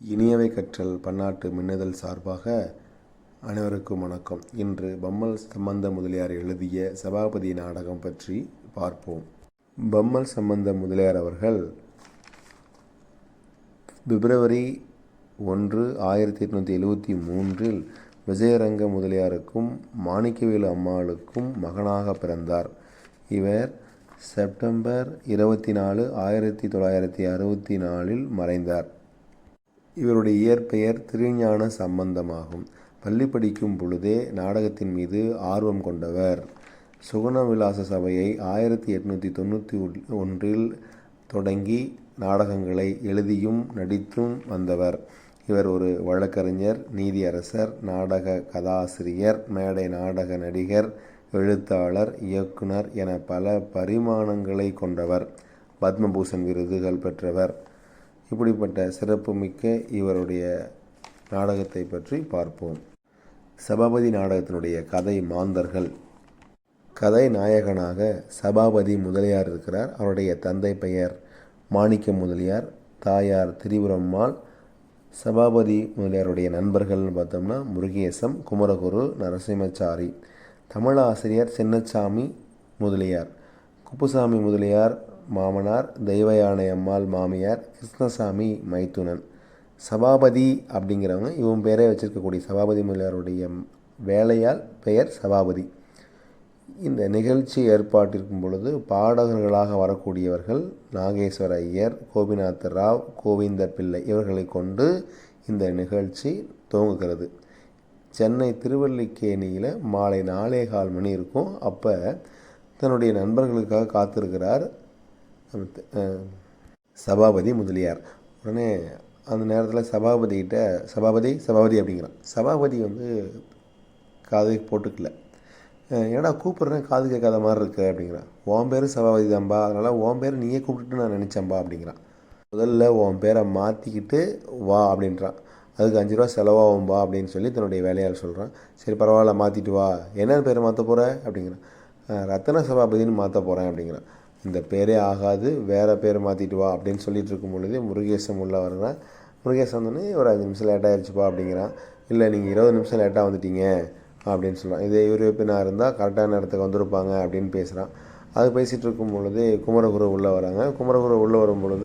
இனியவை கற்றல் பன்னாட்டு மின்னுதல் சார்பாக அனைவருக்கும் வணக்கம். இன்று பம்மல் சம்பந்த முதலியார் எழுதிய சபாபதி நாடகம் பற்றி பார்ப்போம். பம்மல் சம்பந்த முதலியார் அவர்கள் பிப்ரவரி ஒன்று ஆயிரத்தி எட்நூற்றி எழுவத்தி மூன்றில் விஜயரங்க முதலியாருக்கும் மாணிக்கவேலு அம்மாளுக்கும் மகனாக பிறந்தார். இவர் செப்டம்பர் இருபத்தி நாலு ஆயிரத்தி தொள்ளாயிரத்தி அறுபத்தி நாலில் மறைந்தார். இவருடைய இயற்பெயர் திருஞான சம்பந்தமாகும். பள்ளி படிக்கும் பொழுதே நாடகத்தின் மீது ஆர்வம் கொண்டவர். சுகுணவிலாச சபையை ஆயிரத்தி எட்நூற்றி தொண்ணூற்றி ஒன்றில் தொடங்கி நாடகங்களை எழுதியும் நடித்தும் வந்தவர். இவர் ஒரு வழக்கறிஞர் நீதியரசர் நாடக கதாசிரியர் மேடை நாடக நடிகர் எழுத்தாளர் இயக்குனர் என பல பரிமாணங்களை கொண்டவர். பத்மபூஷன் விருதுகள் பெற்றவர். இப்படிப்பட்ட சிறப்புமிக்க இவருடைய நாடகத்தை பற்றி பார்ப்போம். சபாபதி நாடகத்தினுடைய கதை மாந்தர்கள். கதை நாயகனாக சபாபதி முதலியார் இருக்கிறார். அவருடைய தந்தை பெயர் மாணிக்க முதலியார். தாயார் திரிபுரம்மாள். சபாபதி முதலியாருடைய நண்பர்கள்னு பார்த்தோம்னா முருகேசம் குமரகுரு நரசிம்மச்சாரி. தமிழாசிரியர் சின்னச்சாமி முதலியார். குப்புசாமி முதலியார் மாமனார் தெய்வயானை அம்மாள் மாமியார் கிருஷ்ணசாமி மைத்துனன். சபாபதி அப்படிங்கிறவங்க இவன் பேரே வச்சிருக்கக்கூடிய சபாபதி முதலியாருடைய வேலையால் பெயர் சபாபதி. இந்த நிகழ்ச்சி ஏற்பாட்டிருக்கும் பொழுது பாடகர்களாக வரக்கூடியவர்கள் நாகேஸ்வர ஐயர் கோபிநாத் ராவ் கோவிந்த பிள்ளை இவர்களை கொண்டு இந்த நிகழ்ச்சி துவங்குகிறது. சென்னை திருவல்லிக்கேணியில் மாலை நாலே கால் மணி இருக்கும். அப்போ தன்னுடைய நண்பர்களுக்காக காத்திருக்கிறார் சபாபதி முதலியார். உடனே அந்த நேரத்தில் சபாபதிகிட்ட சபாபதி சபாபதி அப்படிங்கிறான். சபாபதி வந்து காது போட்டுக்கல. ஏன்னா கூப்பிட்றேன் காது கேட்காத மாதிரி இருக்கு அப்படிங்கிறான். உன் பேர் சபாபதி தான்பா அதனால் ஓம் பேர் நீயே கூப்பிட்டுட்டு நான் நினச்சேன்பா அப்படிங்கிறான். முதல்ல உன் பேரை மாற்றிக்கிட்டு வா அப்படின்றான். அதுக்கு அஞ்சு ரூபா செலவாகும்பா அப்படின்னு சொல்லி தன்னுடைய வேலையால் சொல்கிறான் சரி பரவாயில்ல மாற்றிட்டு வா. என்ன பேரை மாற்ற போகிற அப்படிங்கிறான். ரத்தன சபாபதினு மாற்ற போகிறேன் அப்படிங்கிறான். இந்த பேரே ஆகாது வேறு பேர் மாற்றிட்டு வா அப்படின்னு சொல்லிட்டு இருக்கும் பொழுது முருகேசம் உள்ள வர்றான். முருகேசன் வந்தோடனே ஒரு அஞ்சு நிமிஷம் லேட்டாகிடுச்சுப்பா அப்படிங்கிறான். இல்லை நீங்கள் இருபது நிமிஷம் லேட்டாக வந்துட்டீங்க அப்படின்னு சொல்கிறான் இதே இவர் நான் இருந்தால் கரெக்டான நேரத்துக்கு வந்திருப்பாங்க அப்படின்னு பேசுகிறான் அது பேசிகிட்டு இருக்கும் பொழுது குமரகுரு உள்ளே வராங்க. குமரகுரு உள்ளே வரும் பொழுது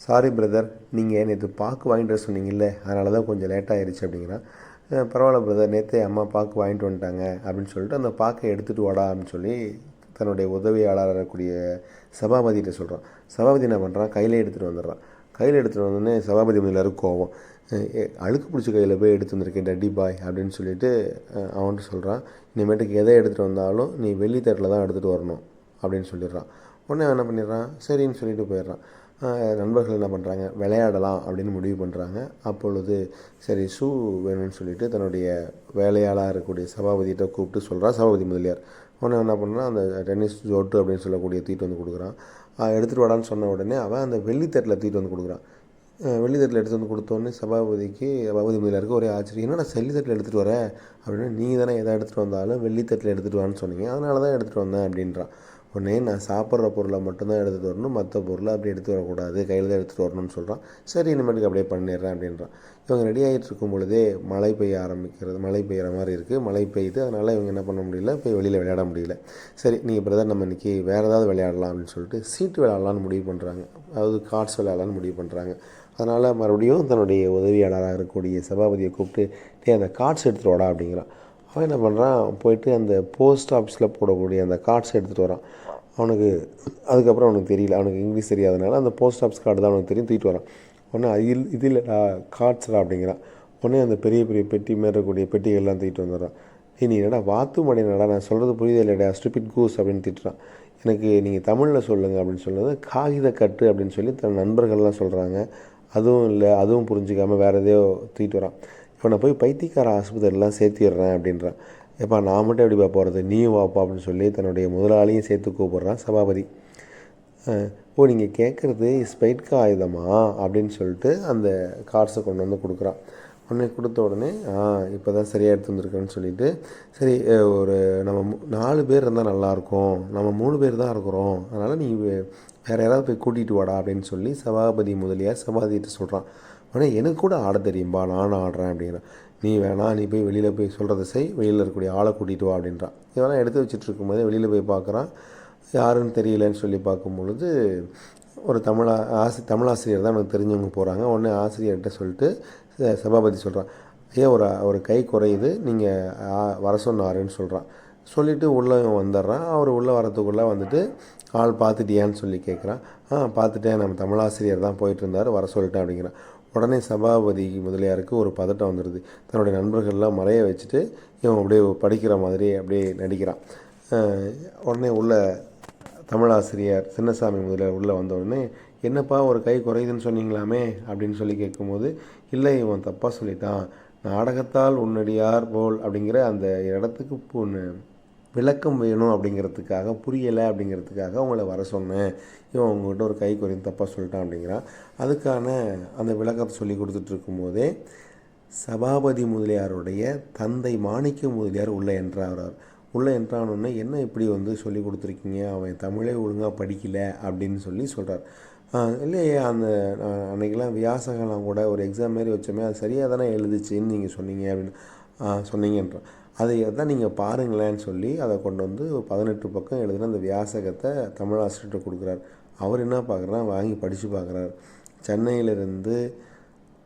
சாரி பிரதர் நீங்கள் நேற்று பாக்கு வாங்கிட்டு வர சொன்னீங்கல்ல அதனால தான் கொஞ்சம் லேட்டாக ஆயிடுச்சு அப்படிங்கிறான். பரவாயில்ல பிரதர் நேற்றே அம்மா பாக்கு வாங்கிட்டு வந்துட்டாங்க அப்படின்னு சொல்லிட்டு அந்த பாக்கை எடுத்துகிட்டு வாடா அப்படின்னு சொல்லி தன்னுடைய உதவியாளராக இருக்கக்கூடிய சபாபதிகிட்ட சொல்கிறான் சபாபதி என்ன பண்ணுறான் கையில் எடுத்துகிட்டு வந்துடுறான். கையில் எடுத்துகிட்டு வந்தோடனே சபாபதி முதல்ல கோவம். அழுக்கு பிடிச்ச கையில் போய் எடுத்து வந்திருக்கேன் டட்டி பாய் அப்படின்னு சொல்லிட்டு அவன்கிட்ட சொல்கிறான் இனிமேட்டுக்கு எதை எடுத்துகிட்டு வந்தாலும் நீ வெள்ளித்தட்டில் தான் எடுத்துகிட்டு வரணும் அப்படின்னு சொல்லிடுறான். உடனே என்ன பண்ணிடுறான்? சரின்னு சொல்லிட்டு போயிடுறான். நண்பர்கள் என்ன பண்ணுறாங்க விளையாடலாம் அப்படின்னு முடிவு பண்ணுறாங்க அப்பொழுது சரி ஷூ வேணும்னு சொல்லிட்டு தன்னுடைய வேலையாளாக இருக்கக்கூடிய சபாபதிகிட்ட கூப்பிட்டு சொல்கிறான் சபாபதி முதலியார் உடனே என்ன பண்ணுறான் அந்த டென்னிஸ் ஜோட்டு அப்படின்னு சொல்லக்கூடிய தீட்டு வந்து கொடுக்குறான். எடுத்துகிட்டு வாடான்னு சொன்ன உடனே அவன் அந்த வெள்ளித்தட்டில் தீட்டு வந்து கொடுக்குறான். வெள்ளித்தட்டில் எடுத்து வந்து கொடுத்தோடனே சபாபதிக்கு சபாபதி இருக்க ஒரே ஆச்சரியம் என்ன நான் வெள்ளித்தட்டில் எடுத்துகிட்டு வரேன் அப்படின்னு நீ தானே எதை எடுத்துகிட்டு வந்தாலும் வெள்ளித்தட்டில் எடுத்துகிட்டு வான்னு சொன்னீங்க. அதனால தான் எடுத்துகிட்டு வந்தேன் அப்படின்றான். உடனே நான் சாப்பிட்ற பொருளை மட்டும்தான் எடுத்துகிட்டு வரணும் மற்ற பொருளை அப்படி எடுத்து வரக்கூடாது கையில் தான் எடுத்துகிட்டு வரணும்னு சொல்கிறான் சரி இனிமேட்டுக்கு அப்படியே பண்ணிடுறேன் அப்படின்றான். இவங்க ரெடி ஆகிட்டு இருக்கும் பொழுதே மழை பெய்ய ஆரம்பிக்கிறது மழை பெய்கிற மாதிரி இருக்குது மழை பெய்யுது அதனால் இவங்க என்ன பண்ண முடியல போய் வெளியில் விளையாட முடியல. சரி நீங்கள் பிரதர் நம்ம இன்றைக்கி வேறு ஏதாவது விளையாடலாம் அப்படின்னு சொல்லிட்டு சீட்டு விளையாடலான்னு முடிவு பண்ணுறாங்க அதாவது கார்ட்ஸ் விளையாடலான்னு முடிவு பண்ணுறாங்க அதனால் மறுபடியும் தன்னுடைய உதவியாளராக இருக்கக்கூடிய சபாபதியை கூப்பிட்டு டே அந்த கார்ட்ஸ் எடுத்துகிட்டு வாடா அப்படிங்கிறான். அவன் என்ன பண்ணுறான் போயிட்டு அந்த போஸ்ட் ஆஃபீஸில் போடக்கூடிய அந்த கார்ட்ஸ் எடுத்துகிட்டு வரான். அவனுக்கு அதுக்கப்புறம் அவனுக்கு தெரியல. அவனுக்கு இங்கிலீஷ் தெரியாதனால அந்த போஸ்ட் ஆஃபீஸ் கார்டு தான் அவனுக்கு தெரியும் தூக்கிட்டு வரான். உடனே இதில் இதில் கார்ட்ஸ்டா அப்படிங்கிறான். உடனே அந்த பெரிய பெரிய பெட்டி மேலே இருக்கக்கூடிய பெட்டிகள்லாம் தூக்கிட்டு வந்துடுறான். நீ என்னடா வாத்து மணினடா நான் சொல்கிறது புரியுது இல்லைடா ஸ்டூபிட் கூஸ் அப்படின்னு திட்டுறான். எனக்கு நீங்கள் தமிழில் சொல்லுங்கள் அப்படின்னு சொல்லுறது காகித கட்டு அப்படின்னு சொல்லி தன் நண்பர்கள்லாம் சொல்கிறாங்க அதுவும் இல்லை அதுவும் புரிஞ்சிக்காமல் வேறு எதையோ தூக்கிட்டு வரான். இவனை போய் பைத்தியக்கார ஆஸ்பத்திரிலாம் சேர்த்திடுறேன் அப்படின்றான். எப்பா நான் மட்டும் எப்படிப்பா போகிறது நீயும் வாப்பா அப்படின்னு சொல்லி தன்னுடைய முதலாளியும் சேர்த்து கூப்பிட்றான் சபாபதி. ஓ நீங்கள் கேட்குறது ஸ்பைட்கா ஆயுதமா? அப்படின்னு சொல்லிட்டு அந்த கார்ஸை கொண்டு வந்து கொடுக்குறான். உடனே கொடுத்த உடனே ஆ இப்போ தான் சரியாக எடுத்து வந்திருக்கேன்னு சொல்லிட்டு சரி ஒரு நம்ம நாலு பேர் இருந்தால் நல்லாயிருக்கும் நம்ம மூணு பேர் தான் இருக்கிறோம். அதனால் நீ வேறு யாராவது போய் கூட்டிகிட்டு வாடா அப்படின்னு சொல்லி சபாபதி முதலியார் சபாதிகிட்ட சொல்கிறான் ஆனால் எனக்கு கூட ஆட தெரியும்பா நானும் ஆடுறேன் அப்படிங்கிறான் நீ வேணாம் நீ போய் வெளியில் போய் சொல்கிறத செய் வெளியில் இருக்கக்கூடிய ஆளை கூட்டிகிட்டு வா அப்படின்றான் இவெல்லாம் எடுத்து வச்சுட்டு இருக்கும்போது வெளியில் போய் பார்க்குறான். யாருன்னு தெரியலன்னு சொல்லி பார்க்கும் பொழுது ஒரு தமிழா ஆசி தமிழாசிரியர் தான் எனக்கு தெரிஞ்சவங்க போகிறாங்க உடனே ஆசிரியர்கிட்ட சொல்லிட்டு சபாபதி சொல்கிறான் ஏன் ஒரு ஒரு கை குறையுது நீங்கள் வர சொன்னாருன்னு சொல்கிறான் சொல்லிவிட்டு உள்ளே வந்துடுறான். அவர் உள்ளே வரத்துக்குள்ளே வந்துட்டு ஆள் பார்த்துட்டியான்னு சொல்லி கேட்குறான் ஆ பார்த்துட்டேன் நம்ம தமிழாசிரியர் தான் போயிட்டு இருந்தார் வர சொல்லிட்டேன் அப்படிங்கிறான். உடனே சபாபதி முதலியாருக்கு ஒரு பதட்டம் வந்துடுது தன்னுடைய நண்பர்கள்லாம் மறைய வச்சுட்டு இவன் அப்படியே படிக்கிற மாதிரி அப்படியே நடிக்கிறான். உடனே உள்ள தமிழாசிரியர் சின்னசாமி முதலியார் உள்ளே வந்த உடனே என்னப்பா ஒரு கை குறையுதுன்னு சொன்னீங்களாமே? அப்படின்னு சொல்லி கேட்கும்போது இல்லை இவன் தப்பாக சொல்லிட்டான். நாடகத்தால் உன்னடியார் போல் அப்படிங்கிற அந்த இடத்துக்கு பொண்ணு விளக்கம் வேணும் அப்படிங்கிறதுக்காக புரியலை அப்படிங்கிறதுக்காக உங்களை வர சொன்னேன். இவன் உங்ககிட்ட ஒரு கை குறைந்து தப்பாக சொல்லிட்டான் அப்படிங்கிறான் அதுக்கான அந்த விளக்கத்தை சொல்லி கொடுத்துட்ருக்கும் போதே சபாபதி முதலியாருடைய தந்தை மாணிக்க முதலியார் உள்ளே என்றார். உள்ளே என்றானோடனே என்ன இப்படி வந்து சொல்லி கொடுத்துருக்கீங்க? அவன் தமிழே ஒழுங்காக படிக்கலை அப்படின்னு சொல்லி சொல்கிறார் இல்லையே அந்த அஹ், வியாசகலாம் கூட ஒரு எக்ஸாம் மாரி வச்சோமே அது சரியாக தானே எழுதிச்சின்னு நீங்கள் சொன்னீங்க அப்படின்னு சொன்னீங்கன்றான் அதை தான் நீங்கள் பாருங்களேன்னு சொல்லி அதை கொண்டு வந்து பதினெட்டு பக்கம் எழுதின அந்த வியாசகத்தை தமிழாசிரியர்கிட்ட கொடுக்குறார். அவர் என்ன பார்க்குறாரு? வாங்கி படித்து பார்க்குறாரு. சென்னையிலிருந்து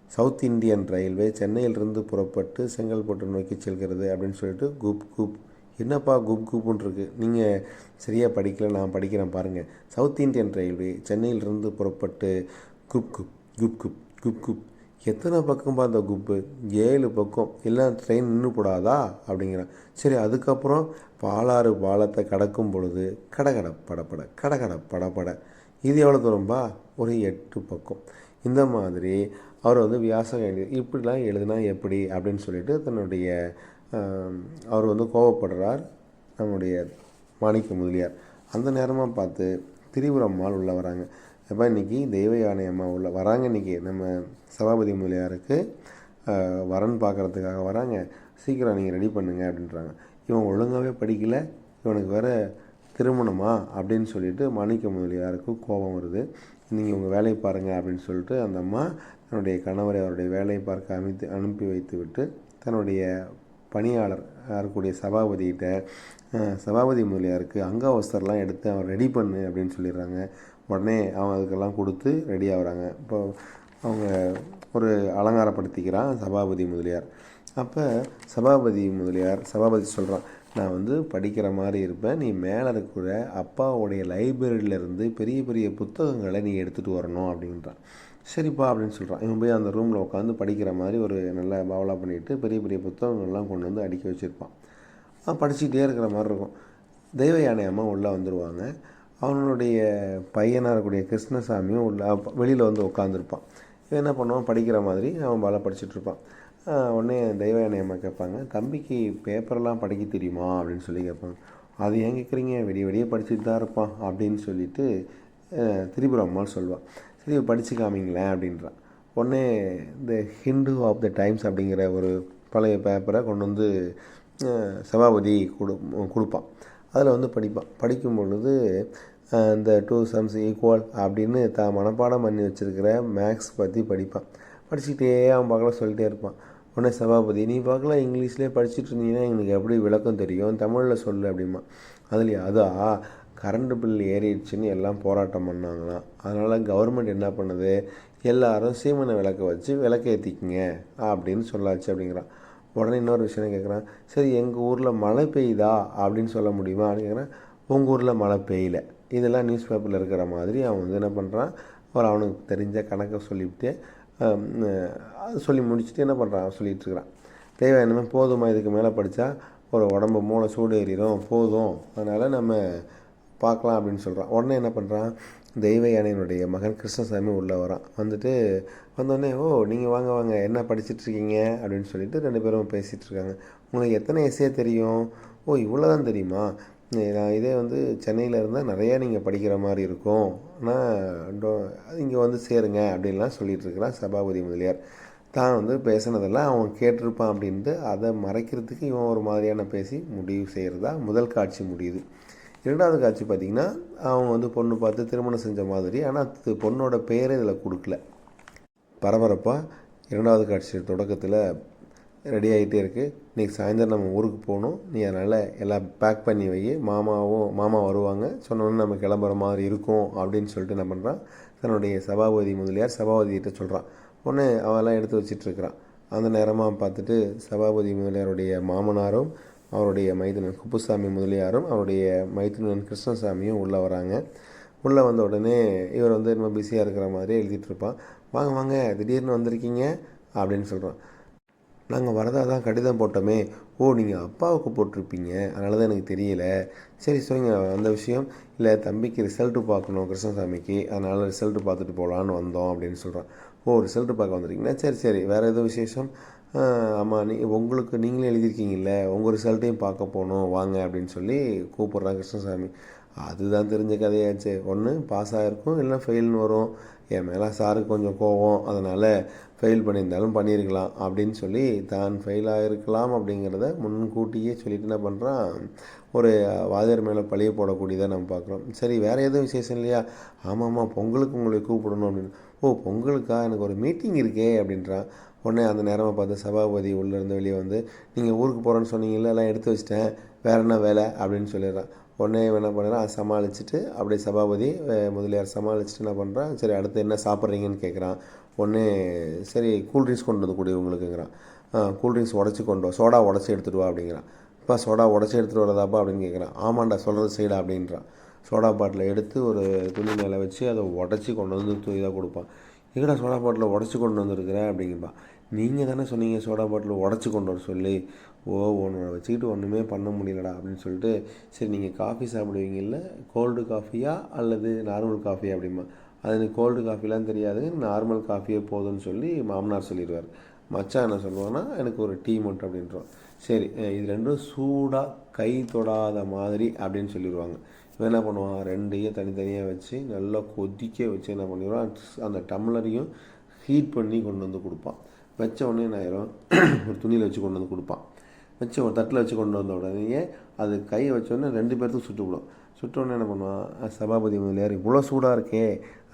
சவுத் இந்தியன் ரயில்வே சென்னையிலிருந்து புறப்பட்டு செங்கல்பட்டு நோக்கி செல்கிறது அப்படின்னு சொல்லிட்டு குப் குப். என்னப்பா குப் குப்புன்னு இருக்குது நீங்கள் சரியாக படிக்கல நான் படிக்கிறேன் பாருங்கள் சவுத் இந்தியன் ரயில்வே சென்னையிலிருந்து புறப்பட்டு குப் குப் குப் குப் குப் குப். எத்தனை பக்கம்பா அந்த குப்பு? ஏழு பக்கம். எல்லாம் ட்ரெயின் நின்று போடாதா? அப்படிங்கிறான். சரி அதுக்கப்புறம் பாலாறு பாலத்தை கடக்கும் பொழுது கடகட படப்பட கடகட படப்பட இது எவ்வளோ தூரம்பா? ஒரு எட்டு பக்கம். இந்த மாதிரி அவர் வந்து வியாசம் எழுதி இப்படிலாம் எழுதுனா எப்படி? அப்படின்னு சொல்லிட்டு தன்னுடைய அவர் வந்து கோவப்படுறார் நம்முடைய மாணிக்க முதலியார். அந்த நேரமாக பார்த்து திரிபுரம்மாள் உள்ளே வராங்க. அப்போ இன்றைக்கி தெய்வ யானையம்மா உள்ள வராங்க இன்றைக்கி நம்ம சபாபதி முதலியாருக்கு வரன் பார்க்குறதுக்காக வராங்க. சீக்கிரம் நீங்கள் ரெடி பண்ணுங்க அப்படின்றாங்க. இவன் ஒழுங்காகவே படிக்கலை. இவனுக்கு வேறு திருமணமா அப்படின்னு சொல்லிட்டு மாணிக்க முதலியாருக்கு கோபம் வருது. நீங்கள் உங்கள் வேலையை பாருங்கள் அப்படின்னு சொல்லிட்டு அந்த அம்மா தன்னுடைய கணவரை அவருடைய வேலையை பார்க்க அமைத்து அனுப்பி வைத்து விட்டு தன்னுடைய பணியாளர் இருக்கக்கூடிய சபாபதிகிட்ட சபாபதி முதலியாருக்கு அங்கவஸ்தரெலாம் எடுத்து அவன் ரெடி பண்ணு அப்படின்னு சொல்லிடுறாங்க. உடனே அவன் அதுக்கெல்லாம் கொடுத்து ரெடி ஆகுறாங்க. இப்போ அவங்க ஒரு அலங்காரப்படுத்திக்கிறான் சபாபதி முதலியார். அப்போ சபாபதி முதலியார் சபாபதி சொல்கிறான் நான் வந்து படிக்கிற மாதிரி இருப்பேன். நீ மேலே இருக்கிற அப்பாவுடைய லைப்ரரியிலேருந்து பெரிய பெரிய புத்தகங்களை நீ எடுத்துகிட்டு வரணும் அப்படின்றான். சரிப்பா அப்படின்னு சொல்கிறான் இவன் போய் அந்த ரூமில் உட்காந்து படிக்கிற மாதிரி ஒரு நல்ல பாவலா பண்ணிட்டு பெரிய பெரிய புத்தகங்கள்லாம் கொண்டு வந்து அடுக்கி வச்சுருப்பான். அவன் படிச்சுக்கிட்டே இருக்கிற மாதிரி இருக்கும். தெய்வ யானை அம்மா உள்ளே வந்துடுவாங்க அவனுடைய பையனாக இருக்கக்கூடிய கிருஷ்ணசாமியும் உள்ள வெளியில் வந்து உட்காந்துருப்பான் இவன் என்ன பண்ணுவான்? படிக்கிற மாதிரி அவன் பால படிச்சுட்ருப்பான் உடனே தெய்வ யானை அம்மா கேட்பாங்க தம்பிக்கு பேப்பர்லாம் படிக்க தெரியுமா? அப்படின்னு சொல்லி கேட்பாங்க. அது ஏன் கேட்குறீங்க? வெடிய விடிய படிச்சுட்டு தான் இருப்பான் அப்படின்னு சொல்லிட்டு ஆஹ் அம்மாள் சொல்லுவாள் சரி படித்து காமிங்களேன் அப்படின்றான் உடனே இந்த ஹிந்து ஆஃப் த டைம்ஸ் அப்படிங்கிற ஒரு பழைய பேப்பரை கொண்டு வந்து சபாபதி கொடு கொடுப்பான் அதில் வந்து படிப்பான் படிக்கும் பொழுது இந்த டூ சம்ஸ் ஈக்குவல் அப்படின்னு தான் மனப்பாடம் பண்ணி வச்சுருக்கிற மேக்ஸ் பற்றி படிப்பான் படிச்சுக்கிட்டே அவன் பார்க்கல சொல்லிட்டே இருப்பான். உடனே சபாபதி நீ பார்க்கலாம் இங்கிலீஷ்லேயே படிச்சுட்டு இருந்தீங்கன்னா எனக்கு எப்படி விளக்கம் தெரியும்? தமிழில் சொல்லு அப்படிமா அதுலேயே அதா கரண்ட் பில் ஏறிடுச்சுன்னு எல்லாம் போராட்டம் பண்ணாங்களாம் அதனால் கவர்மெண்ட் என்ன பண்ணுது? எல்லாரும் சீமனை விளக்க வச்சு விளக்கேற்றிக்குங்க அப்படின்னு சொல்லாச்சு அப்படிங்கிறான் உடனே இன்னொரு விஷயம் கேட்குறான் சரி எங்கள் ஊரில் மழை பெய்யுதா? அப்படின்னு சொல்ல முடியுமா அப்படின்னு கேட்குறேன் உங்கள் ஊரில் மழை பெய்யல. இதெல்லாம் நியூஸ் பேப்பரில் இருக்கிற மாதிரி அவன் வந்து என்ன பண்ணுறான் ஒரு அவனுக்கு தெரிஞ்ச கணக்கை சொல்லிவிட்டு அது சொல்லி முடிச்சுட்டு என்ன பண்ணுறான் சொல்லிட்டு இருக்கிறான். தேவை என்னமே போதுமா? இதுக்கு மேலே படித்தா ஒரு உடம்பு மூளை சூடு ஏறிடும் போதும். அதனால் நம்ம பார்க்கலாம் அப்படின்னு சொல்கிறான் உடனே என்ன பண்ணுறான் தெய்வ யானையினுடைய மகன் கிருஷ்ணசாமி உள்ளே வரான். வந்துட்டு வந்தோடனே ஓ நீங்கள் வாங்க வாங்க. என்ன படிச்சிட்டுருக்கீங்க அப்படின்னு சொல்லிட்டு ரெண்டு பேரும் பேசிகிட்டு இருக்காங்க. உங்களுக்கு எத்தனை எஸ்ஏ தெரியும்? ஓ இவ்வளோ தான் தெரியுமா? நான் இதே வந்து சென்னையில் இருந்தால் நிறையா நீங்கள் படிக்கிற மாதிரி இருக்கும். ஆனால் இங்கே வந்து சேருங்க அப்படின்லாம் சொல்லிகிட்ருக்கிறான் சபாபதி முதலியார். தான் வந்து பேசுனதெல்லாம் அவன் கேட்டிருப்பான் அப்படின்ட்டு அதை மறைக்கிறதுக்கு இவன் ஒரு மாதிரியான பேசி முடிவு செய்கிறதா முதல் காட்சி முடியுது. இரண்டாவது காட்சி பார்த்திங்கன்னா அவன் வந்து பொண்ணு பார்த்து திருமணம் செஞ்ச மாதிரி ஆனால் அது பொண்ணோட பேரை இதில் கொடுக்கல. பரபரப்பாக இரண்டாவது காட்சி தொடக்கத்தில் ரெடி ஆகிட்டே இருக்குது இன்றைக்கி சாயந்தரம் நம்ம ஊருக்கு போகணும். நீ அதனால் எல்லாம் பேக் பண்ணி வை. மாமாவும் மாமா வருவாங்க. சொன்னோன்னே நம்ம கிளம்புற மாதிரி இருக்கும் அப்படின்னு சொல்லிட்டு என்ன பண்ணுறான் தன்னுடைய சபாபதி முதலியார் சபாபதிகிட்ட சொல்கிறான் உடனே அவெல்லாம் எடுத்து வச்சிட்ருக்கிறான் அந்த நேரமாக பார்த்துட்டு சபாபதி முதலியாருடைய மாமனாரும் அவருடைய மைத்துனன் குப்புசாமி முதலியாரும் அவருடைய மைத்துனன் கிருஷ்ணசாமியும் உள்ளே வராங்க. உள்ளே வந்த உடனே இவர் வந்து ரொம்ப பிஸியாக இருக்கிற மாதிரி எழுதிட்டு இருப்பான். வாங்க வாங்க திடீர்னு வந்திருக்கீங்க அப்படின்னு சொல்கிறான் நாங்கள் வரதா தான் கடிதம் போட்டோமே. ஓ நீங்கள் அப்பாவுக்கு போட்டிருப்பீங்க. அதனால தான் எனக்கு தெரியல. சரி சொல்லுங்க. அந்த விஷயம். இல்லை தம்பிக்கு ரிசல்ட்டு பார்க்கணும் கிருஷ்ணசாமிக்கு. அதனால் ரிசல்ட்டு பார்த்துட்டு போகலான்னு வந்தோம் அப்படின்னு சொல்கிறான் ஓ ரிசல்ட்டு பார்க்க வந்திருக்கீங்கன்னா சரி சரி. வேறு எதுவும் விசேஷம்? ஆமாம் நீ உங்களுக்கு நீங்களே எழுதியிருக்கீங்கல்ல. உங்கள் ரிசல்ட்டையும் பார்க்க போகணும். வாங்க அப்படின்னு சொல்லி கூப்பிட்றான் கிருஷ்ணசாமி. அதுதான் தெரிஞ்ச கதையாச்சு. ஒன்று பாஸ் ஆகிருக்கும் இல்லைன்னா ஃபெயில்னு வரும். என் மேலே சாருக்கு கொஞ்சம் கோவம் அதனால் ஃபெயில் பண்ணியிருந்தாலும் பண்ணியிருக்கலாம் அப்படின்னு சொல்லி தான் ஃபெயில் ஆகிருக்கலாம் அப்படிங்கிறத முன்கூட்டியே சொல்லிட்டு என்ன பண்ணுறான் ஒரு வாதியார் மேலே பழிய போடக்கூடியதாக நம்ம பார்க்குறோம். சரி வேறு எதுவும் விசேஷம் இல்லையா? ஆமாம்மா பொங்கலுக்கு உங்களை கூப்பிடணும் அப்படின்னு. ஓ பொங்கலுக்கா? எனக்கு ஒரு மீட்டிங் இருக்கே அப்படின்றான். உடனே அந்த நேரமாக பார்த்து சபாபதி உள்ளேருந்து வெளியே வந்து நீங்கள் ஊருக்கு போகிறேன்னு சொன்னீங்கல்ல எல்லாம் எடுத்து வச்சிட்டேன். வேறு என்ன வேலை? அப்படின்னு சொல்லிடுறான். உடனே என்ன பண்ணுறான்? சமாளிச்சுட்டு அப்படியே சபாபதி முதலியார் சமாளிச்சுட்டு என்ன பண்ணுறான்? சரி அடுத்து என்ன சாப்பிட்றீங்கன்னு கேட்குறான். உடனே சரி கூல்ட்ரிங்க்ஸ் கொண்டு வந்து கூடிய உங்களுக்குங்கிறான் கூல்ட்ரிங்க்ஸ் உடச்சி கொண்டு வா சோடா உடச்சி எடுத்துகிட்டு வா அப்படிங்கிறான். இப்போ சோடா உடச்சி எடுத்துகிட்டு வரதாப்பா அப்படின்னு கேட்குறான். ஆமாண்டா சொல்கிறது செய்யடா அப்படின்றான். சோடா பாட்டில் எடுத்து ஒரு துணி மேலே வச்சு அதை உடச்சி கொண்டு வந்து தூக்கி கொடுப்பான். எங்கடா சோடா பாட்டில் உடச்சி கொண்டு வந்திருக்கிற அப்படிங்கப்பா நீங்கள் தானே சொன்னீங்க சோடா பாட்டில் உடச்சி கொண்டு வர சொல்லி. ஓ ஒன்று வச்சுக்கிட்டு ஒன்றுமே பண்ண முடியலடா அப்படின்னு சொல்லிட்டு சரி நீங்கள் காஃபி சாப்பிடுவீங்கல்ல கோல்டு காஃபியா அல்லது நார்மல் காஃபியா அப்படிமா? அது எனக்கு கோல்டு காஃபிலாம் தெரியாது நார்மல் காஃபியே போதும்னு சொல்லி மாமனார் சொல்லிடுவார். மச்சான் என்ன சொல்லுவான்னா எனக்கு ஒரு டீ மட்டும் அப்படின்றோம் சரி இது ரெண்டும் சூடாக கை தொடாத மாதிரி அப்படின்னு சொல்லிடுவாங்க. இவன் என்ன பண்ணுவான் ரெண்டையும் தனித்தனியாக வச்சு நல்லா கொதிக்க வச்சு என்ன பண்ணிடுவான் அந்த டம்ளரையும் ஹீட் பண்ணி கொண்டு வந்து கொடுப்பான். வச்ச உடனே என்ன ஆயிரும்? ஒரு துணியில் வச்சு கொண்டு வந்து கொடுப்பான். வச்சு ஒரு தட்டில் வச்சு கொண்டு வந்த உடனே அது கையை வச்ச உடனே ரெண்டு பேர்த்துக்கும் சுட்டு விடும். சுட்ட உடனே என்ன பண்ணுவான்? சபாபதி முதலியார் இவ்வளோ சூடாக இருக்கே.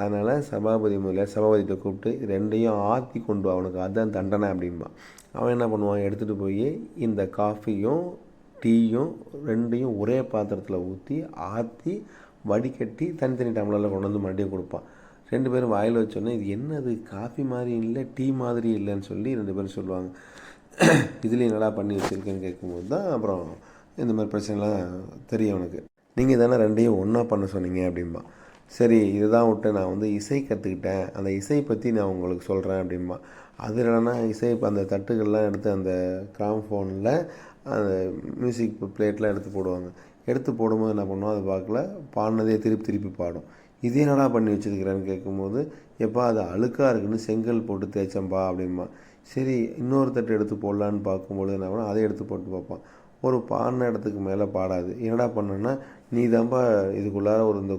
அதனால் சபாபதி முதலியார் சபாபதிகிட்ட கூப்பிட்டு ரெண்டையும் ஆற்றி கொண்டு வா அவனுக்கு அதுதான் தண்டனை அப்படின்பான் அவன் என்ன பண்ணுவான்? எடுத்துகிட்டு போய் இந்த காஃபியும் டீயும் ரெண்டையும் ஒரே பாத்திரத்தில் ஊற்றி ஆற்றி வடிகட்டி தனித்தனி டம்ளரில் கொண்டு வந்து மறுபடியும் கொடுப்பான். ரெண்டு பேரும் வாயில் வச்சோன்னே இது என்னது? காஃபி மாதிரி இல்லை டீ மாதிரி இல்லைன்னு சொல்லி ரெண்டு பேரும் சொல்லுவாங்க. இதுலேயும் என்னடா பண்ணி வச்சுருக்கேன்னு கேட்கும்போது தான் அப்புறம் இந்த மாதிரி பிரச்சனைலாம் தெரியும் உனக்கு. நீங்கள் தானே ரெண்டையும் ஒன்றா பண்ண சொன்னீங்க அப்படின்பா சரி இதுதான் விட்டு நான் வந்து இசை கற்றுக்கிட்டேன் அந்த இசை பற்றி நான் உங்களுக்கு சொல்கிறேன் அப்படின்பா அது இல்லைன்னா இசை இப்போ அந்த தட்டுகள்லாம் எடுத்து அந்த கிராம்ஃபோனில் அந்த மியூசிக் பிளேட்லாம் எடுத்து போடுவாங்க. எடுத்து போடும்போது என்ன பண்ணுவோம் அதை பார்க்கல. பாடினதே திருப்பி திருப்பி பாடும். இது என்னடா பண்ணி வச்சிருக்கிறேன்னு கேட்கும்போது எப்பா அது அழுக்காக இருக்குன்னு செங்கல் போட்டு தேய்ச்சம்பா அப்படிம்பா. சரி இன்னொரு தட்டு எடுத்து போடலான்னு பார்க்கும்பொழுது என்ன பண்ண அதை எடுத்து போட்டு பார்ப்பான். ஒரு பாடின இடத்துக்கு மேலே பாடாது. என்னடா பண்ணேன்னா நீ தான்ப்பா இதுக்குள்ளார ஒரு இந்த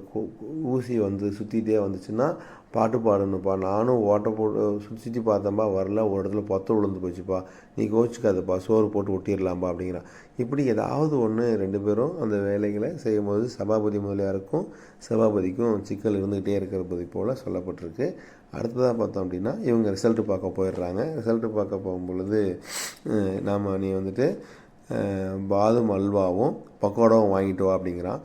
ஊசி வந்து சுற்றிட்டே வந்துச்சுன்னா பாட்டு பாடணும்ப்பா. நானும் ஓட்ட போட்டு சுற்றி சுற்றி பார்த்தேன்ப்பா வரல ஒரு இடத்துல பொத்த விழுந்து போச்சுப்பா. நீ கோச்சிக்காதப்பா சோறு போட்டு ஒட்டிடலாம்ப்பா அப்படிங்கிறான் இப்படி ஏதாவது ஒன்று ரெண்டு பேரும் அந்த வேலைகளை செய்யும்போது சபாபதி முதலியாருக்கும் சபாபதிக்கும் சிக்கல் இருந்துகிட்டே இருக்கிறது போல் சொல்லப்பட்டிருக்கு. அடுத்ததாக பார்த்தோம் அப்படின்னா இவங்க ரிசல்ட்டு பார்க்க போயிடுறாங்க. ரிசல்ட்டு பார்க்க போகும்பொழுது நாம் நீ வந்துட்டு பாதும் அல்வாவும் பக்கோடாவும் வாங்கிட்டு வா அப்படிங்கிறான்.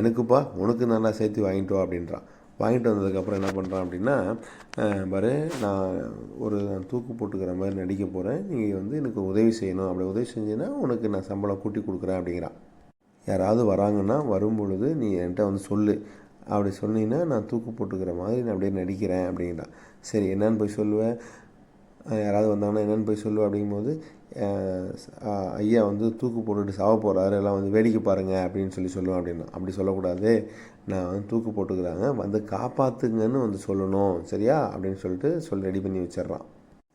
எனக்குப்பா உனக்கு நல்லா சேர்த்து வாங்கிட்டு வா அப்படின்றான். வாங்கிட்டு வந்ததுக்கப்புறம் என்ன பண்ணுறான் அப்படின்னா பாரு நான் ஒரு நான் தூக்கு போட்டுக்கிற மாதிரி நடிக்க போகிறேன் நீங்கள் வந்து எனக்கு உதவி செய்யணும். அப்படி உதவி செஞ்சீன்னா உனக்கு நான் சம்பளம் கூட்டி கொடுக்குறேன் அப்படிங்கிறான் யாராவது வராங்கன்னா வரும்பொழுது நீ என்கிட்ட வந்து சொல்லு. அப்படி சொன்னீங்கன்னா நான் தூக்கு போட்டுக்கிற மாதிரி நான் அப்படியே நடிக்கிறேன் அப்படிங்கிறான் சரி என்னன்னு போய் சொல்லுவேன் யாராவது வந்தாங்கன்னா என்னென்னு போய் சொல்லுவேன் அப்படிங்கும்போது ஐயா வந்து தூக்கு போட்டுட்டு சாவ போகிறாரு எல்லாம் வந்து வேடிக்கை பாருங்கள் அப்படின்னு சொல்லி சொல்லுவேன் அப்படின்னா. அப்படி சொல்லக்கூடாது. நான் வந்து தூக்கு போட்டுக்கிறாங்க. வந்து காப்பாற்றுங்கன்னு வந்து சொல்லணும். சரியா? அப்படின்னு சொல்லிட்டு சொல்லி ரெடி பண்ணி வச்சிடுறான்.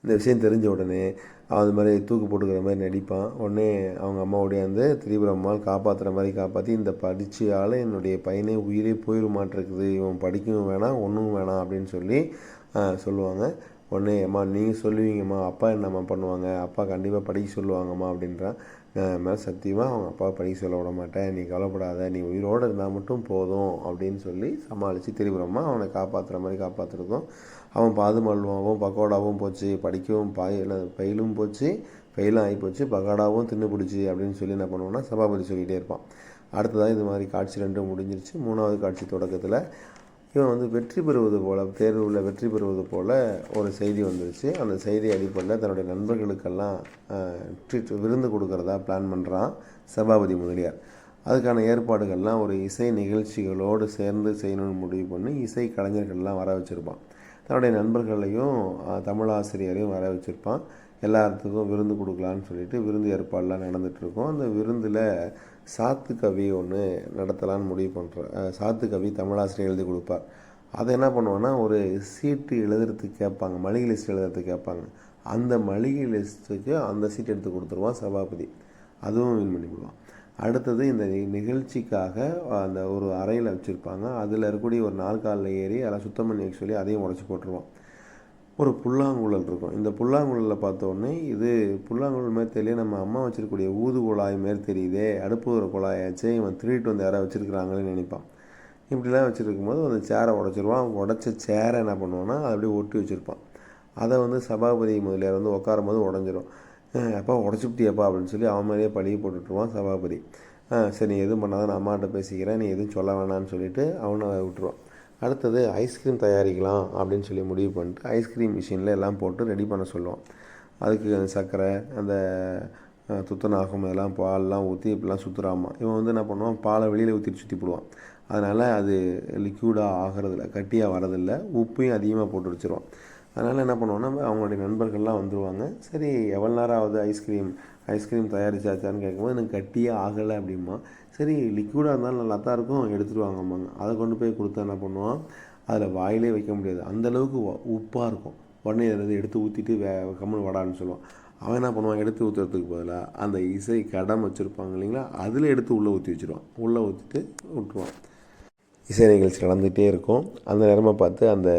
இந்த விஷயம் தெரிஞ்ச உடனே அவன் அது மாதிரி தூக்கு போட்டுக்கிற மாதிரி நடிப்பான். உடனே அவங்க அம்மா ஓடியாந்து திரிபுரம்மாள் காப்பாற்றுற மாதிரி காப்பாற்றி இந்த படிச்சியால் என்னுடைய பையனே உயிரே போயிடுமாட்டிருக்குது. இவன் படிக்கவும் வேணாம் ஒன்றும் வேணாம் அப்படின்னு சொல்லி சொல்லுவாங்க. உடனே அம்மா நீங்கள் சொல்லுவீங்கம்மா அப்பா என்னம்மா பண்ணுவாங்க? அப்பா கண்டிப்பாக படிக்க சொல்லுவாங்கம்மா அப்படின்றான். மேலே சத்தியமாக அவங்க அப்பா படிக்க சொல்ல விட மாட்டேன். நீ கவலைப்படாத. நீ உயிரோடு இருந்தால் மட்டும் போதும் அப்படின்னு சொல்லி சமாளித்து திரிபுரமாக அவனை காப்பாற்றுற மாதிரி காப்பாற்றுறதும் அவன் பாதுமல்வாகவும் பக்கோடாவும் போச்சு. படிக்கவும் பாயில் பயிலும் போச்சு. ஃபெயிலும் ஆகி போச்சு. தின்னு பிடிச்சி அப்படின்னு சொல்லி என்ன பண்ணுவோன்னா சபாபதி சொல்லிகிட்டே இருப்பான். அடுத்ததாக இது மாதிரி காட்சி ரெண்டும் முடிஞ்சிருச்சு. மூணாவது காட்சி தொடக்கத்தில் இவன் வந்து வெற்றி பெறுவது போல் தேர்வில் வெற்றி பெறுவது போல் ஒரு செய்தி வந்துருச்சு. அந்த செய்தி அடிப்படையில் தன்னுடைய நண்பர்களுக்கெல்லாம் ட்ரீட் விருந்து கொடுக்கறதா பிளான் பண்ணுறான் சபாபதி முதலியார். அதுக்கான ஏற்பாடுகள்லாம் ஒரு இசை நிகழ்ச்சிகளோடு சேர்ந்து செய்யணும்னு முடிவு பண்ணி இசை கலைஞர்கள்லாம் வர வச்சுருப்பான். தன்னுடைய நண்பர்களையும் தமிழாசிரியரையும் வர வச்சுருப்பான். எல்லாத்துக்கும் விருந்து கொடுக்கலான்னு சொல்லிட்டு விருந்து ஏற்பாடெலாம் நடந்துகிட்ருக்கோம் அந்த விருந்தில் சாத்து கவி ஒன்று நடத்தலான்னு முடிவு பண்ணுற சாத்து கவி தமிழாசிரியர் எழுதி கொடுப்பார் அதை என்ன பண்ணுவோன்னா ஒரு சீட்டு எழுதுறதுக்கு கேட்பாங்க மளிகை லிஸ்ட் எழுதுறதுக்கு கேட்பாங்க. அந்த மளிகை லிஸ்ட்டுக்கு அந்த சீட் எடுத்து கொடுத்துருவான் சபாபதி. அதுவும் வின் பண்ணிவிடுவான் அடுத்தது இந்த நி- நிகழ்ச்சிக்காக அந்த ஒரு அறையில் வச்சுருப்பாங்க. அதில் இருக்கக்கூடிய ஒரு நாற்காலில் ஏறி அதெல்லாம் சுத்தம் பண்ணி வைக்க சொல்லி அதையும் உடச்சி போட்டுருவான். ஒரு புல்லாங்குழல் இருக்கும். இந்த புல்லாங்குழலில் பார்த்தோன்னே இது புல்லாங்குழல் மாரி தெரியல நம்ம அம்மா வச்சிருக்கக்கூடிய ஊது குழாய் மாரி தெரியுதே அடுப்பு ஒரு குழாயாச்சே இவன் திருட்டு வந்து யாராவது வச்சுருக்கிறாங்களேன்னு நினைப்பான். இப்படிலாம் வச்சுருக்கும் போது அந்த சேரை உடச்சிருவான். உடச்ச சேரை என்ன பண்ணுவான்னா அதை அப்படியே ஒட்டி வச்சுருப்பான். அதை வந்து சபாபதி முதலியார் வந்து உட்காரும் போது உடஞ்சிரும் அப்பா உடச்சிப்ட்டியப்பா அப்படின்னு சொல்லி அவன் மேலேயே பழிய போட்டுட்ருவான் சபாபதி. சரி நீ எதுவும் பண்ணாத நான் அம்மாட்ட பேசிக்கிறேன் நீ எதுவும் சொல்ல வேணாம்னு சொல்லிட்டு அவனை விட்டுருவான். அடுத்தது ஐஸ்கிரீம் தயாரிக்கலாம் அப்படின்னு சொல்லி முடிவு பண்ணிட்டு ஐஸ்கிரீம் மிஷினில் எல்லாம் போட்டு ரெடி பண்ண சொல்லுவான் அதுக்கு அந்த சர்க்கரை அந்த துத்தநாகம் இதெல்லாம் பால்லாம் ஊற்றி இப்படிலாம் சுற்றுறாமா இவன் வந்து என்ன பண்ணுவான்? பாலை வெளியில் ஊற்றிட்டு சுற்றி போடுவான். அதனால் அது லிக்யூடாக ஆகிறதில்ல கட்டியாக வரதில்லை உப்பையும் அதிகமாக போட்டு வச்சுருவான். அதனால் என்ன பண்ணுவான்னா அவங்களுடைய நண்பர்கள்லாம் வந்துடுவாங்க சரி எவ்வளோ நேரம் ஆகுது ஐஸ்கிரீம் ஐஸ்கிரீம் தயாரிச்சாச்சான்னு கேட்கும்போது எனக்கு கட்டியே ஆகலை அப்படிமா சரி லிக்விடாக இருந்தாலும் நல்லா தான் இருக்கும் எடுத்துகிட்டு வாங்கம்மாங்க அதை கொண்டு போய் கொடுத்தா என்ன பண்ணுவான் அதில் வாயிலே வைக்க முடியாது. அந்த அளவுக்கு உப்பாக இருக்கும். உடனே அதை எடுத்து ஊற்றிட்டு வே கம்மல் வடான்னு சொல்லுவான். அவன் என்ன பண்ணுவான்? எடுத்து ஊற்றுறதுக்கு பதிலாக அந்த இசை கடம் வச்சுருப்பாங்க இல்லைங்களா அதில் எடுத்து உள்ளே ஊற்றி வச்சுருவான். உள்ளே ஊற்றிட்டு விட்டுருவான் இசை நிகழ்ச்சி நடந்துகிட்டே இருக்கும். அந்த நேரமாக பார்த்து அந்த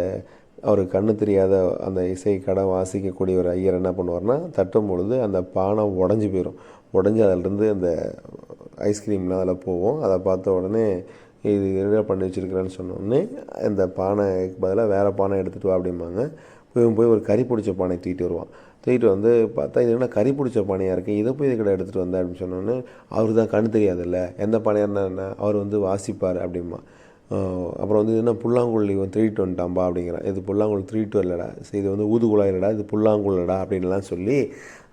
அவர் கண்ணு தெரியாத அந்த இசை கடை வாசிக்கக்கூடிய ஒரு ஐயர் என்ன பண்ணுவார்னா தட்டும் பொழுது அந்த பானை உடஞ்சி போயிடும் உடஞ்சி அதிலிருந்து அந்த ஐஸ்கிரீம்லாம் அதில் போகும். அதை பார்த்த உடனே இது என்ன பண்ணி வச்சுருக்கிறேன்னு சொன்னோடனே அந்த பானைக்கு பதிலாக வேறு பானை எடுத்துகிட்டு வா அப்படிம்பாங்க. போய் போய் ஒரு கறி பிடிச்ச பானை தூக்கிட்டு வருவான். தூக்கிட்டு வந்து பார்த்தா இது என்ன கறி பிடிச்ச பானையாக இருக்குது இதை போய் இதுக்கிட்ட எடுத்துகிட்டு வந்தேன் அப்படின்னு சொன்னோன்னே அவருக்கு தான் கண் தெரியாதுல்ல. எந்த பானையாக இருந்தால் என்ன? அவர் வந்து வாசிப்பார் அப்படிமா அப்புறம் வந்து என்ன புல்லாங்குழலி இவன் த்ரீட்டு டம்பா அப்படிங்கிறான் இது புல்லாங்குழல் த்ரீட்டு இல்லைடா இது வந்து ஊதுகுழாய் இல்லைடா இது புல்லாங்குழலடா அப்படின்லாம் சொல்லி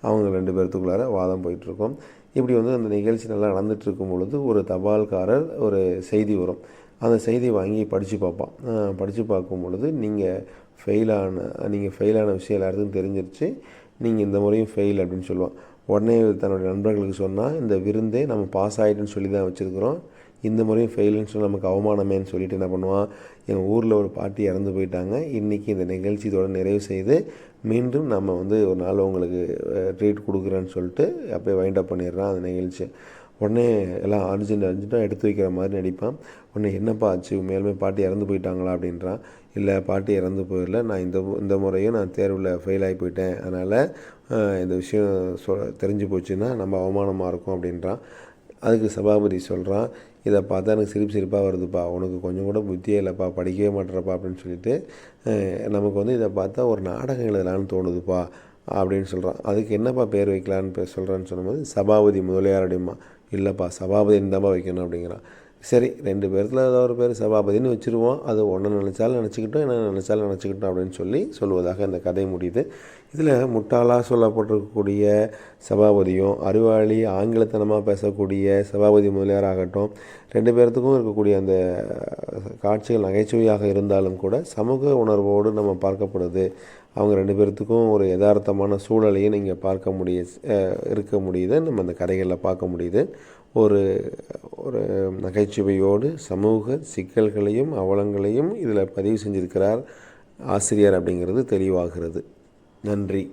அவங்க ரெண்டு பேர்த்துக்குள்ளார வாதம் போயிட்டுருக்கோம். இப்படி வந்து அந்த நிகழ்ச்சி நல்லா நடந்துகிட்ருக்கும் பொழுது ஒரு தபால்காரர் ஒரு செய்தி வரும். அந்த செய்தி வாங்கி படித்து பார்ப்பான். படித்து பார்க்கும் பொழுது நீங்கள் ஃபெயிலான நீங்கள் ஃபெயிலான விஷயம் எல்லாருக்கும் தெரிஞ்சிருச்சு நீங்கள் இந்த முறையும் ஃபெயில் அப்படின்னு சொல்லுவான். உடனே தன்னுடைய நண்பர்களுக்கு சொன்னால் இந்த விருந்தே நம்ம பாஸ் ஆகிட்டுன்னு சொல்லி தான் வச்சுருக்குறோம். இந்த முறையும் ஃபெயிலுன்னு சொல்லி நமக்கு அவமானமேன்னு சொல்லிட்டு என்ன பண்ணுவான்? எங்கள் ஊரில் ஒரு பாட்டி இறந்து போயிட்டாங்க. இன்றைக்கி இந்த நிகழ்ச்சி இதோட நிறைவு செய்து மீண்டும் நம்ம வந்து ஒரு நாள் உங்களுக்கு ட்ரீட் கொடுக்குறேன்னு சொல்லிட்டு அப்படியே வைண்ட் அப் பண்ணிடுறான் அந்த நிகழ்ச்சி. உடனே எல்லாம் அர்ஜென்ட் அர்ஜென்ட்டாக எடுத்து வைக்கிற மாதிரி நடிப்பான். உடனே என்னப்பா ஆச்சு? உண்மையாலுமே பாட்டி இறந்து போயிட்டாங்களா அப்படின்றான். இல்லை பாட்டி இறந்து போயிடல. நான் இந்த இந்த முறையும் நான் தேர்வில் ஃபெயில் ஆகி போயிட்டேன். அதனால் இந்த விஷயம் சொ தெரிஞ்சு போச்சுன்னா நம்ம அவமானமாக இருக்கும் அப்படின்றான். அதுக்கு சபாபதி சொல்கிறான் இதை பார்த்தா எனக்கு சிரிப்பு சிரிப்பாக வருதுப்பா. உனக்கு கொஞ்சம் கூட புத்தியே இல்லைப்பா படிக்கவே மாட்டேறப்பா அப்படின்னு சொல்லிட்டு நமக்கு வந்து இதை பார்த்தா ஒரு நாடகம் எழுதலான்னு தோணுதுப்பா அப்படின்னு சொல்கிறான் அதுக்கு என்னப்பா பேர் வைக்கலான்னு பேர் சொல்கிறான்னு சொன்னபோது சபாபதி முதலியார் அப்படிமா இல்லைப்பா சபாபதி தான்ப்பா வைக்கணும் அப்படிங்கிறான். சரி ரெண்டு பேர்த்தில் ஏதோ ஒரு பேர் சபாபதின்னு வச்சுருவோம். அது ஒன்று நினச்சாலும் நினச்சிக்கிட்டோம் என்ன நினச்சாலும் நினச்சிக்கிட்டோம் அப்படின்னு சொல்லி சொல்லுவதாக இந்த கதை முடியுது. இதில் முட்டாளாக சொல்லப்பட்டிருக்கக்கூடிய சபாபதியும் அறிவாளி ஆங்கிலத்தனமாக பேசக்கூடிய சபாபதி முதலியார் ஆகட்டும் ரெண்டு பேர்த்துக்கும் இருக்கக்கூடிய அந்த காட்சிகள் நகைச்சுவையாக இருந்தாலும் கூட சமூக உணர்வோடு நம்ம பார்க்கப்படுது. அவங்க ரெண்டு பேர்த்துக்கும் ஒரு யதார்த்தமான சூழலையும் நீங்கள் பார்க்க முடிய இருக்க முடியுது. நம்ம அந்த கதைகளில் பார்க்க முடியுது. ஒரு ஒரு நகைச்சுவையோடு சமூக சிக்கல்களையும் அவலங்களையும் இதில் பதிவு செஞ்சிருக்கிறார் ஆசிரியர் அப்படிங்கிறது தெளிவாகிறது. நன்றி.